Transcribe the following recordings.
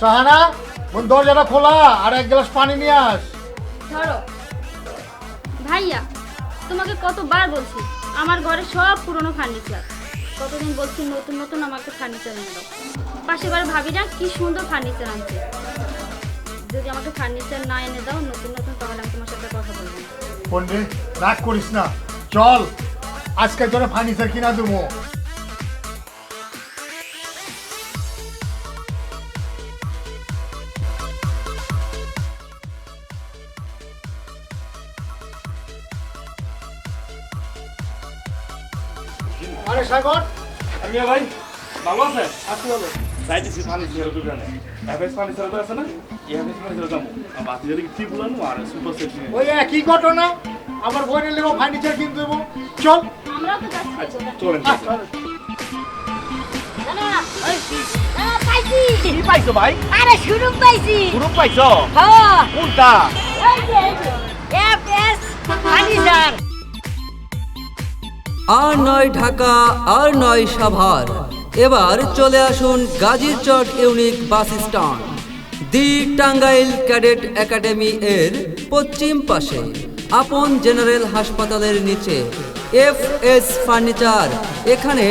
সাহানা ওই দরজাটা খোলা আর এক গ্লাস পানি নিয়ে আস। ধরো। ভাইয়া তোমাকে কতবার বলছি আমার ঘরে সব পুরনো ফার্নিচার কতদিন বলছি নতুন নতুন আমাকে ফার্নিচার এনে দাও। পাশে বারে ভাবি না কি সুন্দর ফার্নিচার আনছে। যদি আমাকে ফার্নিচার না এনে দাও নতুন নতুন তাহলে আমি তোমার সাথে কথা বলব। পন্ডিত রাগ করিস না। চল আজকে তোর ফার্নিচার কিনা দেবো। আরে সাগর। আমি ভাই ভালো আছে? আছি ভালো। যাইতেছি ফার্নিচারের দোকানে এফএস ফার্নিচার তো আছে না? এফএস ফার্নিচার যাব। আর বাতি যদি কি বলানো আর সুপার সেট ওই একই ঘটনা। আমার বোনের লেগো ফার্নিচার কিনতে দেবো চল। আমরাও তো যাচ্ছি। আচ্ছা চলেন কি পাইছো ভাই? আরে শুরু পাইছি। গ্রুপ পাইছো? হ্যাঁ। কোনটা? আর নয় ঢাকা, আর নয় সাভার। এবার চলে আসুন Gazirchat unique bus stand, the Tangail cadet academy এর পশ্চিম পাশে। আপন জেনারেল হাসপাতালের নিচে এফ এস ফার্নিচার, এখানে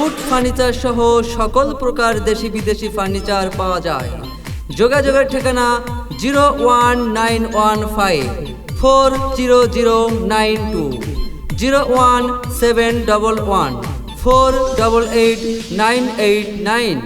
উড ফার্নিচার সহ সকল প্রকার দেশি বিদেশি ফার্নিচার পাওয়া যায়। যোগাযোগের ঠিকানা zero one nine one five four zero zero nine two. Zero one seven double one four double eight nine eight nine